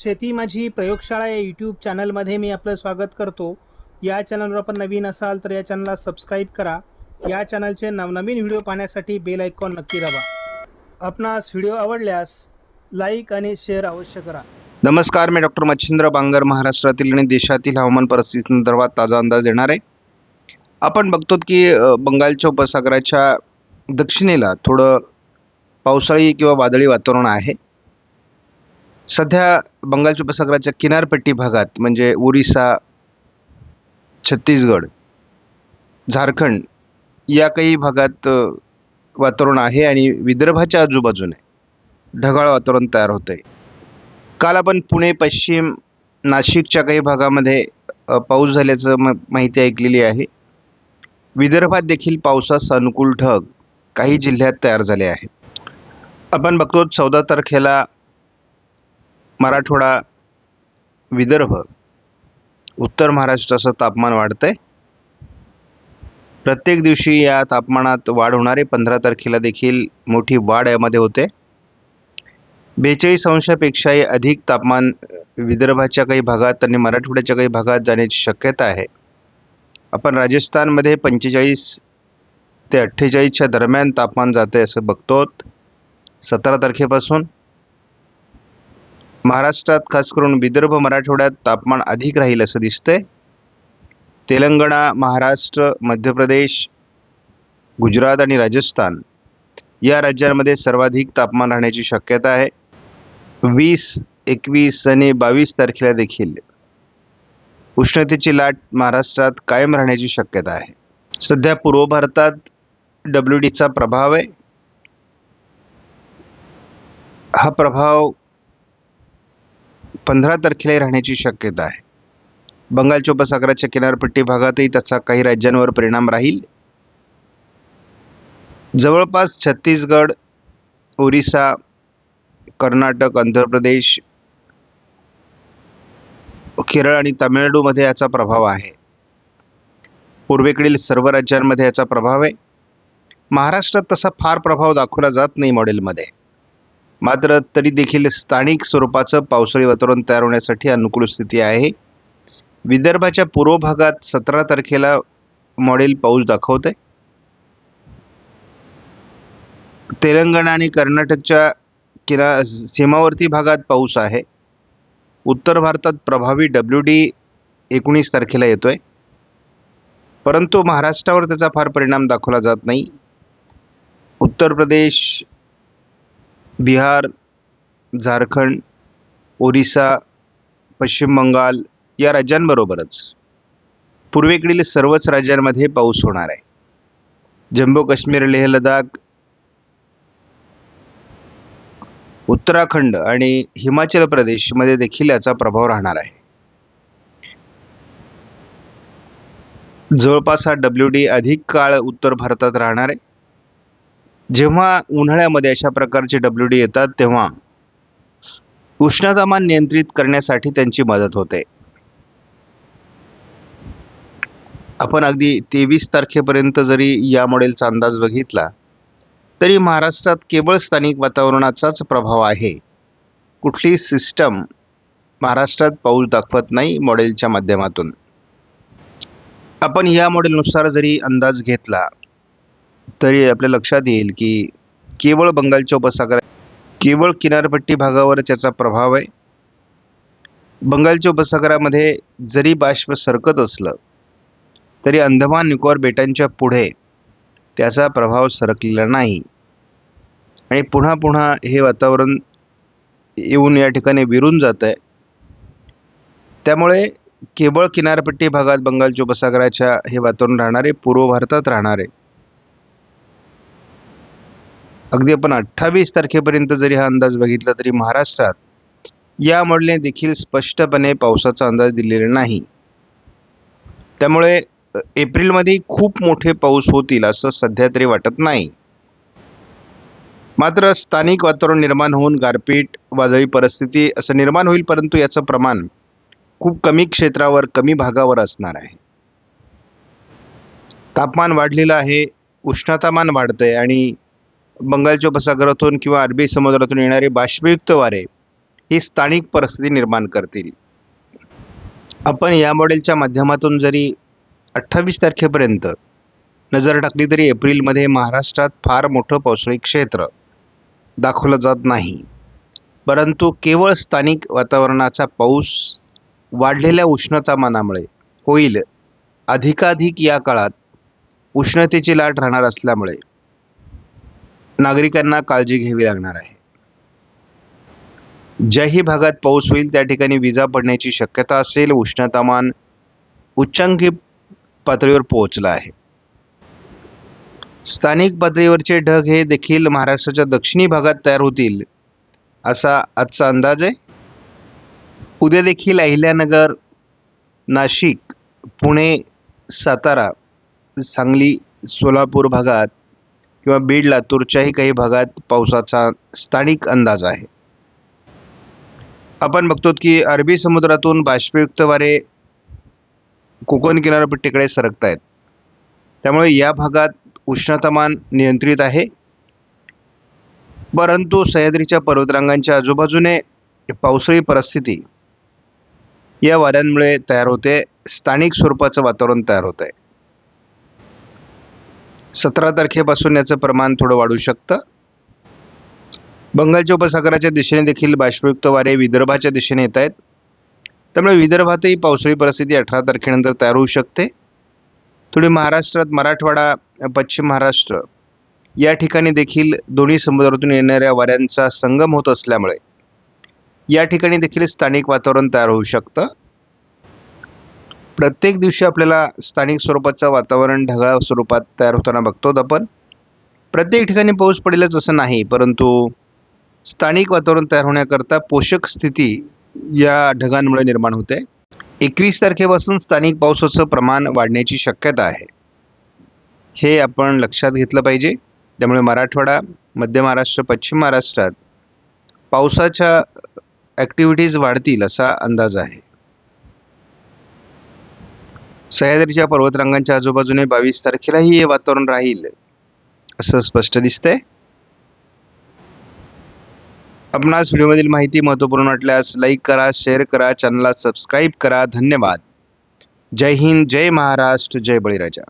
शेती माझी प्रयोगशाळा या यूट्यूब चॅनलमध्ये मी आपलं स्वागत करतो. या चॅनलवर आपण नवीन असाल तर या चॅनलला सबस्क्राईब करा. या चॅनलचे नवनवीन व्हिडिओ पाहण्यासाठी बेल आयकॉन नक्की दाबा. आपणास व्हिडिओ आवडल्यास लाईक आणि शेअर अवश्य करा. नमस्कार मी डॉक्टर मच्छिंद्र बांगर महाराष्ट्रातील आणि देशातील हवामान परिस्थितीसंदर्भात ताजा अंदाज देणार आहे. आपण बघतो की बंगालच्या उपसागराच्या दक्षिणेला थोडं पावसाळी किंवा वादळी वातावरण आहे. सध्या बंगालच्या उपसागराच्या किनारपट्टी भागात म्हणजे ओरिसा छत्तीसगड झारखंड या काही भागात वातावरण आहे आणि विदर्भाच्या आजूबाजूने ढगाळ वातावरण तयार होतं आहे काल आपण पुणे पश्चिम नाशिकच्या काही भागामध्ये पाऊस झाल्याचं म माहिती ऐकलेली आहे. विदर्भात देखील पावसास अनुकूल ढग काही जिल्ह्यात तयार झाले आहेत. आपण बघतो चौदा तारखेला मराठवाडा विदर्भ उत्तर महाराष्ट्राचं तापमान वाढतं आहे प्रत्येक दिवशी या तापमानात वाढ होणारे पंधरा तारखेला देखील मोठी वाढ यामध्ये होते. बेचाळीस अंशापेक्षाही अधिक तापमान विदर्भाच्या काही भागात आणि मराठवाड्याच्या काही भागात जाण्याची शक्यता आहे. आपण राजस्थानमध्ये पंचेचाळीस ते अठ्ठेचाळीसच्या दरम्यान तापमान जाते असं बघतो सतरा तारखेपासून महाराष्ट्रात खास करून विदर्भ मराठवाड्यात तापमान अधिक राहील असं दिसतंय. तेलंगणा महाराष्ट्र मध्य प्रदेश गुजरात आणि राजस्थान या राज्यांमध्ये सर्वाधिक तापमान राहण्याची शक्यता आहे. वीस एकवीस आणि बावीस तारखेला देखील उष्णतेची लाट महाराष्ट्रात कायम राहण्याची शक्यता आहे. सध्या पूर्व भारतात डब्ल्यू डीचा प्रभाव आहे. हा प्रभाव पंधरा तारखेला राहण्याची शक्यता आहे. बंगालच्या उपसागराच्या किनारपट्टी भागातही त्याचा काही राज्यांवर परिणाम राहील. जवळपास छत्तीसगड ओरिसा कर्नाटक आंध्र प्रदेश केरळ आणि तामिळनाडूमध्ये याचा प्रभाव आहे. पूर्वेकडील सर्व राज्यांमध्ये याचा प्रभाव आहे. महाराष्ट्रात तसा फार प्रभाव दाखवला जात नाही मॉडेलमध्ये. मात्र तरी देखील स्थानिक स्वरूपाचं पावसाळी वातावरण तयार होण्यासाठी अनुकूल स्थिती आहे. विदर्भाच्या पूर्व भागात सतरा तारखेला मॉडेल पाऊस दाखवते तेलंगणा आणि कर्नाटकच्या किना सीमावर्ती भागात पाऊस आहे. उत्तर भारतात प्रभावी डब्ल्यू डी एकोणीस तारखेला येतो आहे परंतु महाराष्ट्रावर त्याचा फार परिणाम दाखवला जात नाही. उत्तर प्रदेश बिहार झारखंड ओरिसा पश्चिम बंगाल या राज्यांबरोबरच. पूर्वेकडील सर्वच राज्यांमध्ये पाऊस होणार आहे. जम्मू काश्मीर लेह लडाख उत्तराखंड आणि हिमाचल प्रदेशमध्ये देखील याचा प्रभाव राहणार आहे. जवळपास हा डब्ल्यू डी अधिक काळ उत्तर भारतात राहणार आहे. जेव्हा उन्हाळ्यामध्ये अशा प्रकारचे डब्ल्यू डी येतात तेव्हा उष्णतामान नियंत्रित करण्यासाठी त्यांची मदत होते. आपण अगदी तेवीस तारखेपर्यंत जरी या मॉडेलचा अंदाज बघितला तरी महाराष्ट्रात केवळ स्थानिक वातावरणाचाच प्रभाव आहे. कुठली सिस्टम महाराष्ट्रात पाऊस दाखवत नाही मॉडेलच्या माध्यमातून. आपण या मॉडेलनुसार जरी अंदाज घेतला तरी आपल्या लक्षात येईल की केवळ बंगालच्या उपसागरात केवळ किनारपट्टी भागावर त्याचा प्रभाव आहे. बंगालच्या उपसागरामध्ये जरी बाष्प सरकत असलं तरी अंदमान निकोबार बेटांच्या पुढे त्याचा प्रभाव सरकलेला नाही. आणि पुन्हा पुन्हा हे वातावरण येऊन या ठिकाणी विरून जात आहे त्यामुळे केवळ किनारपट्टी भागात बंगालच्या उपसागराच्या हे वातावरण राहणारे पूर्व भारतात राहणारे अगदी आपण अठ्ठावीस तारखेपर्यंत जरी हा अंदाज बघितला तरी महाराष्ट्रात या मॉडेलने देखील स्पष्टपणे पावसाचा अंदाज दिलेला नाही. त्यामुळे एप्रिलमध्ये खूप मोठे पाऊस होतील असं सध्या तरी वाटत नाही. मात्र स्थानिक वातावरण निर्माण होऊन गारपीट वादळी परिस्थिती असं निर्माण होईल परंतु याचं प्रमाण खूप कमी क्षेत्रावर कमी भागावर असणार आहे. तापमान वाढलेलं आहे उष्णतामान वाढतंय आणि बंगालच्या उपसागरातून किंवा अरबी समुद्रातून येणारे बाष्पयुक्त वारे ही स्थानिक परिस्थिती निर्माण करतील. आपण या मॉडेलच्या माध्यमातून जरी अठ्ठावीस तारखेपर्यंत नजर टाकली तरी एप्रिलमध्ये महाराष्ट्रात फार मोठं पावसाळी क्षेत्र दाखवलं जात नाही. परंतु केवळ स्थानिक वातावरणाचा पाऊस वाढलेल्या उष्णतामानामुळे होईल. अधिकाधिक या काळात उष्णतेची लाट राहणार असल्यामुळे नागरिकांना काळजी घ्यावी लागणार आहे. ज्याही भागात पाऊस होईल त्या ठिकाणी विजा पडण्याची शक्यता असेल उष्णतामान उच्चांकी पातळीवर पोहोचला आहे. स्थानिक पातळीवरचे ढग हे देखील महाराष्ट्राच्या दक्षिणी भागात तयार होतील असा आजचा अंदाज आहे. उद्या देखील अहिल्यानगर नाशिक पुणे सातारा सांगली सोलापूर भागात किंवा बीड लातूरच्याही काही भागात पावसाचा स्थानिक अंदाज आहे. आपण बघतो की अरबी समुद्रातून बाष्पयुक्त वारे कोकण किनारपट्टीकडे सरकत आहेत त्यामुळे या भागात उष्णतामान नियंत्रित आहे. परंतु सह्याद्रीच्या पर्वतरांगांच्या आजूबाजूने पावसाळी परिस्थिती या वाऱ्यांमुळे तयार होते. स्थानिक स्वरूपाचं वातावरण तयार होत आहे सतरा तारखेपासून याचं प्रमाण थोडं वाढू शकतं. बंगालच्या उपसागराच्या दिशेने देखील बाष्पयुक्त वारे विदर्भाच्या दिशेने येत आहेत. त्यामुळे विदर्भातही पावसाळी परिस्थिती अठरा तारखेनंतर तयार होऊ शकते. थोडी महाराष्ट्रात मराठवाडा पश्चिम महाराष्ट्र या ठिकाणी देखील दोन्ही समुद्रातून येणाऱ्या वाऱ्यांचा संगम होत असल्यामुळे या ठिकाणी देखील स्थानिक वातावरण तयार होऊ शकतं. प्रत्येक दिवशी आपल्याला स्थानिक स्वरूपाचं वातावरण ढगाळ स्वरूपात तयार होताना बघतो आपण. प्रत्येक ठिकाणी पाऊस पडेलच असं नाही परंतु स्थानिक वातावरण तयार होण्याकरता पोषक स्थिती या ढगांमुळे निर्माण होते. एकवीस तारखेपासून स्थानिक पावसाचं प्रमाण वाढण्याची शक्यता आहे. हे आपण लक्षात घेतलं पाहिजे. त्यामुळे मराठवाडा मध्य महाराष्ट्र पश्चिम महाराष्ट्रात पावसाच्या ॲक्टिव्हिटीज वाढतील असा अंदाज आहे. सह्याद्रीच्या पर्वतरांगांच्या आजूबाजूने बावीस तारखेलाही हे वातावरण राहील असं स्पष्ट दिसतंय. आपणास व्हिडिओमधील माहिती महत्त्वपूर्ण वाटल्यास लाईक करा शेअर करा चॅनलला सबस्क्राईब करा. धन्यवाद. जय हिंद जय महाराष्ट्र जय बळीराजा.